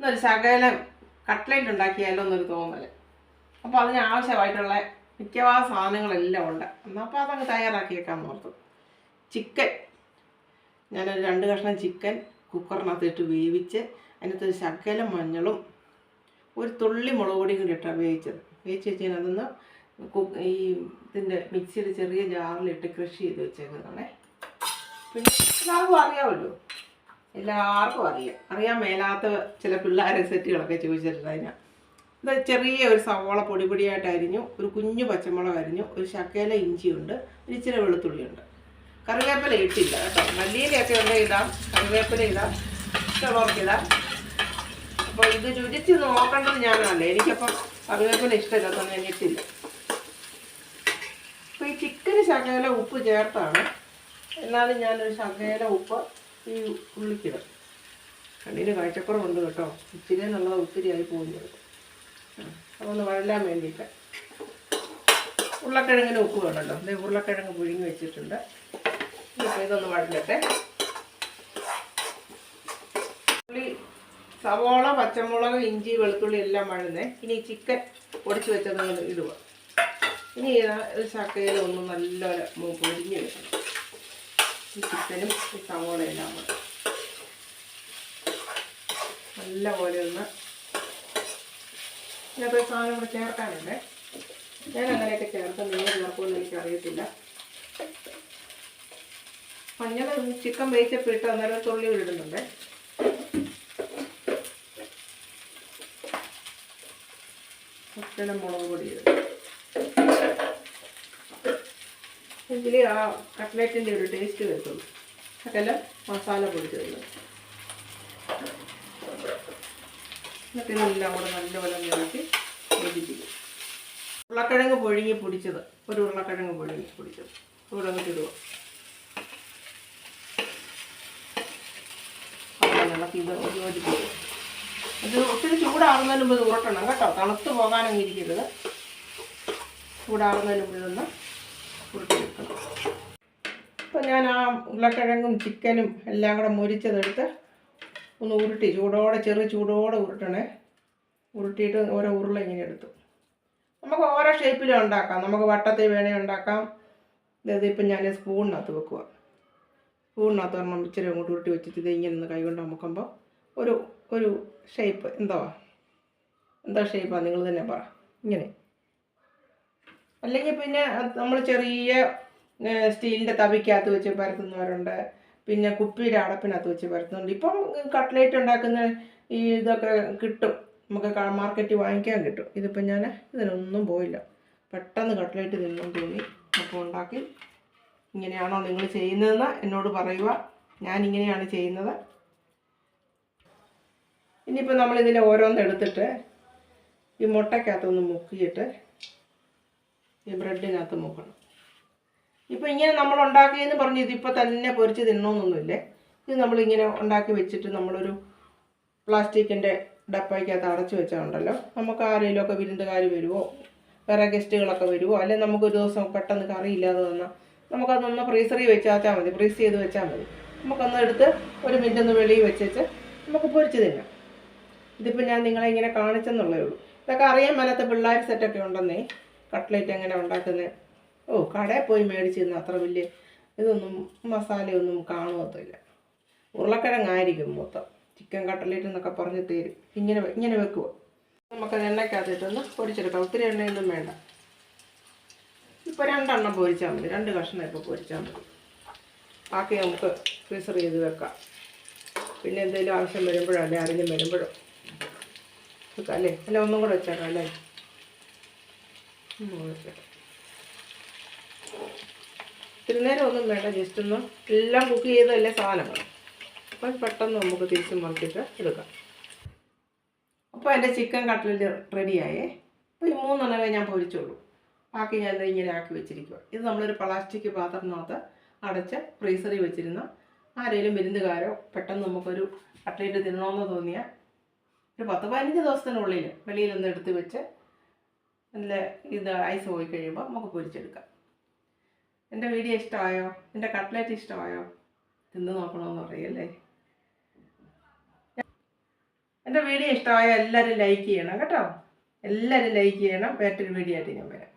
എന്നൊരു ശകലം കട്ട്ലേറ്റ് ഉണ്ടാക്കിയാലോ എന്നൊരു തോന്നൽ അപ്പോൾ അതിന് ആവശ്യമായിട്ടുള്ള മിക്കവാറും സാധനങ്ങളെല്ലാം ഉണ്ട്. എന്നാൽ അപ്പോൾ അതങ്ങ് തയ്യാറാക്കി വെക്കാൻ ഓർത്തു. ചിക്കൻ. ഞാനൊരു രണ്ട് കഷ്ണം ചിക്കൻ കുക്കറിനകത്ത് ഇട്ട് വേവിച്ച് അതിനകത്ത് ഒരു ശകലം മഞ്ഞളും ഒരു തുള്ളി മുളക് പൊടിയും കൂടി ഇട്ടാണ് വേവിച്ചത്. വേവിച്ച് വെച്ച് അതൊന്ന് ഈ ഇതിന്റെ മിക്സിയുടെ ചെറിയ ജാറിലിട്ട് കൃഷി ചെയ്ത് വെച്ചേക്കുന്നതാണേ. പിന്നെ അറിയാമല്ലോ. എല്ലാവർക്കും അറിയാം. അറിയാൻ മേലാത്ത ചില പിള്ളേരെ സെറ്റുകളൊക്കെ ചോദിച്ചിട്ടുണ്ട് അതിനാ. ഇത് ചെറിയ ഒരു സവോള പൊടി പൊടിയായിട്ട് അരിഞ്ഞു ഒരു കുഞ്ഞു പച്ചമുളക് അരിഞ്ഞു ഒരു ശക്കേല ഇഞ്ചിയുണ്ട് ഒരു ഇച്ചിരി വെളുത്തുള്ളിയുണ്ട്. കറിവേപ്പില ഇട്ടില്ല കേട്ടോ. മല്ലിയിലൊക്കെ ഉണ്ടെങ്കിൽ ഇടാം. കറിവേപ്പില ഇടാം. ഇഷ്ടമുള്ളവർക്ക് അപ്പോൾ ഇത് രുചിച്ച് നോക്കേണ്ടത് ഞാനല്ല എനിക്കപ്പം കറിവേപ്പില ഇഷ്ടമില്ലാത്തതുകൊണ്ട് ഞാൻ ഇട്ടില്ല. അപ്പോൾ ഈ ചിക്കന് ശകേല ഉപ്പ് ചേർത്താണ്. എന്നാലും ഞാനൊരു ശകേല ഉപ്പ് ഈ ഉള്ളിക്കിടും. കണ്ണിന് കാഴ്ചക്കുറവുണ്ട് കേട്ടോ. ഇച്ചിരി എന്നുള്ളത് ഒത്തിരി ആയി പോകുന്നത്. അതൊന്ന് വഴലാൻ വേണ്ടിയിട്ട്. ഉരുളക്കിഴങ്ങിന് ഉപ്പ് വേണമല്ലോ. ഇത് ഉരുളക്കിഴങ്ങ് പുഴുങ്ങി വെച്ചിട്ടുണ്ട്. ഇപ്പോൾ ഇതൊന്ന് വഴലട്ടെ. ഉള്ളി സവോള പച്ചമുളക് ഇഞ്ചി വെളുത്തുള്ളി എല്ലാം വഴുന്നേ. ഇനി ചിക്കൻ പൊടിച്ച് വെച്ചത് ഇടുക. ഇനി ഇത് ചക്കയിൽ ഒന്ന് നല്ലപോലെ പൊരിഞ്ഞ് വെക്കണം ഈ ചിക്കനും ഈ സവോളയെല്ലാം കൂടെ. നല്ലപോലെ ഒന്ന് ഇതിനകത്ത് സാധനം കൂടെ ചേർക്കാനുണ്ട്. ഞാൻ അങ്ങനെയൊക്കെ ചേർത്ത് നിങ്ങൾ ചേർക്കുമെന്ന് എനിക്കറിയത്തില്ല. മഞ്ഞൾ ചിക്കൻ വേവിച്ചപ്പോൾ ഇട്ട് അന്നേരം തുള്ളി കുറച്ചുകൂടെ മുളക് പൊടി ഇടും എങ്കിൽ ആ ഒരു ടേസ്റ്റ് വരുത്തുള്ളൂ അതെല്ലാം മസാല പൊടിച്ച് തരും എന്നിട്ട് ഇതെല്ലാം കൂടെ നല്ലപോലെ നിറച്ച് യോജിപ്പിക്കും. ഉരുളക്കിഴങ്ങ് പുഴുങ്ങി പൊടിച്ചത്. ഒരു ഉരുളക്കിഴങ്ങ് പുഴുങ്ങി പൊടിച്ചത്. ഇവിടെ അങ്ങോട്ട് ഇടുക ഇളക്കി ഇത് യോജിപ്പിക്കും. ഇത് ഒത്തിരി ചൂടാറുന്നതിന് മുമ്പ് ഇത് കേട്ടോ. തണുത്ത് പോകാനൊന്നും ഇരിക്കരുത്. ചൂടാറുന്നതിന് മുമ്പ് ഇതൊന്ന് ഉരുട്ടി അപ്പോൾ ഞാൻ ആ ഉരുളക്കിഴങ്ങും ചിക്കനും എല്ലാം കൂടെ മുരിച്ചതെടുത്ത് ഒന്ന് ഉരുട്ടി ചൂടോടെ ചെറു ചൂടോടെ ഉരുട്ടണേ. ഉരുട്ടിയിട്ട് ഓരോ ഉരുള ഇങ്ങനെ എടുത്തു. നമുക്ക് ഓരോ ഷേപ്പിലും ഉണ്ടാക്കാം. നമുക്ക് വട്ടത്തിൽ വേണേ ഉണ്ടാക്കാം. അതായത് ഇപ്പം ഞാൻ സ്പൂണിനകത്ത് വെക്കുക സ്പൂണിനകത്ത് ഒരെണ്ണം ഇച്ചിരി അങ്ങോട്ട് ഉരുട്ടി വെച്ചിട്ട് ഇത് ഇങ്ങനെ ഒന്ന് കൈകൊണ്ട് അമുക്കുമ്പോൾ ഒരു ഒരു ഷേപ്പ് എന്തോ? എന്താ ഷേപ്പാണ് നിങ്ങൾ തന്നെ പറ. ഇങ്ങനെ. അല്ലെങ്കിൽ പിന്നെ നമ്മൾ ചെറിയ സ്റ്റീലിന്റെ തവിക്കകത്ത് വെച്ച് പരത്തുന്നവരുണ്ട്. പിന്നെ കുപ്പിയുടെ അടപ്പിനകത്ത് വെച്ച് പരത്തുന്നുണ്ട്. ഇപ്പം കട്ട്ലേറ്റ് ഉണ്ടാക്കുന്ന ഈ ഇതൊക്കെ കിട്ടും. നമുക്ക് മാർക്കറ്റിൽ വാങ്ങിക്കാൻ കിട്ടും. ഇതിപ്പോൾ ഞാൻ ഇതിനൊന്നും പോയില്ല. പെട്ടെന്ന് കട്ട്ലേറ്റ് തിന്നും തോന്നി. അപ്പോൾ ഉണ്ടാക്കി. ഇങ്ങനെയാണോ നിങ്ങൾ ചെയ്യുന്നതെന്ന് എന്നോട് പറയുക. ഞാൻ ഇങ്ങനെയാണ് ചെയ്യുന്നത്. ഇനിയിപ്പോൾ നമ്മളിതിൽ ഓരോന്ന് എടുത്തിട്ട് ഈ മുട്ടയ്ക്കകത്തൊന്ന് മുക്കിയിട്ട് ഈ ബ്രെഡിനകത്ത് മുക്കണം. ഇപ്പോൾ ഇങ്ങനെ നമ്മൾ ഉണ്ടാക്കിയെന്ന് പറഞ്ഞ് ഇതിപ്പോൾ തന്നെ പൊരിച്ച് തിന്നണമെന്നൊന്നുമില്ലേ ഇത് നമ്മളിങ്ങനെ ഉണ്ടാക്കി വെച്ചിട്ട് നമ്മളൊരു പ്ലാസ്റ്റിക്കിന്റെ ഡപ്പയ്ക്കകത്ത് അടച്ചു വെച്ചാൽ ഉണ്ടല്ലോ നമുക്ക് ആരെങ്കിലുമൊക്കെ വിരുന്നുകാർ വരുമോ വേറെ ഗസ്റ്റുകളൊക്കെ വരുമോ അല്ലെങ്കിൽ നമുക്കൊരു ദിവസം പെട്ടെന്ന് കറിയില്ലാതെ വന്നാൽ നമുക്കതൊന്ന് ഫ്രീസറിൽ വെച്ചാൽ മതി ഫ്രീസ് ചെയ്ത് വെച്ചാൽ മതി. നമുക്കൊന്ന് എടുത്ത് ഒരു മിനിറ്റ് ഒന്ന് വെളിയിൽ വെച്ചേച്ച് നമുക്ക് പൊരിച്ച് തിന്നാം. ഇതിപ്പോൾ ഞാൻ നിങ്ങളെ ഇങ്ങനെ കാണിച്ചെന്നുള്ളേ ഉള്ളൂ. ഇതൊക്കെ അറിയാൻ മേലാത്ത പിള്ളേർ സെറ്റൊക്കെ ഉണ്ടെന്നേ. കട്ട്ലേറ്റ് എങ്ങനെ ഉണ്ടാക്കുന്നത് ഓ കടയിൽ പോയി മേടിച്ചിരുന്ന. അത്ര വലിയ ഇതൊന്നും മസാലയൊന്നും കാണുമത്തില്ല ഉരുളക്കിഴങ്ങായിരിക്കും മൊത്തം. ചിക്കൻ കട്ട്ലേറ്റ് എന്നൊക്കെ പറഞ്ഞ് തരും. ഇങ്ങനെ ഇങ്ങനെ വെക്കുക നമുക്ക് എണ്ണയ്ക്കകത്തിട്ടൊന്ന് പൊരിച്ചെടുക്കാം ഒത്തിരി എണ്ണയൊന്നും വേണ്ട. ഇപ്പോൾ രണ്ടെണ്ണം പൊരിച്ചാൽ മതി. രണ്ട് കഷ്ണം ഇപ്പോൾ പൊരിച്ചാൽ മതി. ബാക്കി നമുക്ക് ഫ്രീസർ ചെയ്ത് വെക്കാം. പിന്നെ എന്തെങ്കിലും ആവശ്യം വരുമ്പോഴോ അല്ലെ ആരെങ്കിലും വരുമ്പോഴോ. വെക്കാം അല്ലേ? അല്ല ഒന്നും കൂടെ വെച്ചേക്കാം അല്ലേ? ഇത്തിരി ഒന്നും വേണ്ട ജസ്റ്റ് ഒന്ന് എല്ലാം കുക്ക് ചെയ്തതല്ലേ സാധനങ്ങൾ. അപ്പം പെട്ടെന്ന് നമുക്ക് തിരിച്ച് മറിച്ചിട്ട് എടുക്കാം. അപ്പോൾ എന്റെ ചിക്കൻ കട്ട്ലറ്റ് റെഡിയായേ അപ്പോൾ ഈ മൂന്നെണ്ണമേ ഞാൻ പൊരിച്ചുള്ളൂ ബാക്കി ഞാൻ ഇങ്ങനെ ആക്കി വെച്ചിരിക്കുക ഇത് നമ്മളൊരു പ്ലാസ്റ്റിക് പാത്രത്തിനകത്ത് അടച്ച് ഫ്രീസറിൽ വെച്ചിരുന്ന ആരെങ്കിലും വിരുന്നുകാരോ പെട്ടെന്ന് നമുക്കൊരു കട്ട്ലേറ്റ് തിന്നണമെന്ന് തോന്നിയാൽ ഒരു പത്ത് പതിനഞ്ച് ദിവസത്തിനുള്ളിൽ വെളിയിലൊന്ന് എടുത്ത് വെച്ച് നല്ല ഇത് ഐസ് പോയി കഴിയുമ്പോൾ നമുക്ക് പൊരിച്ചെടുക്കാം. എന്റെ വീഡിയോ ഇഷ്ടമായോ? എന്റെ കട്ട്ലറ്റ് ഇഷ്ടമായോ? തിന്ന് നോക്കണമെന്ന് പറയല്ലേ? എന്റെ വീഡിയോ ഇഷ്ടമായോ? എല്ലാവരും ലൈക്ക് ചെയ്യണം കേട്ടോ. എല്ലാവരും ലൈക്ക് ചെയ്യണം. വേറൊരു വീഡിയോ ആയിട്ട് ഞാൻ വരാം.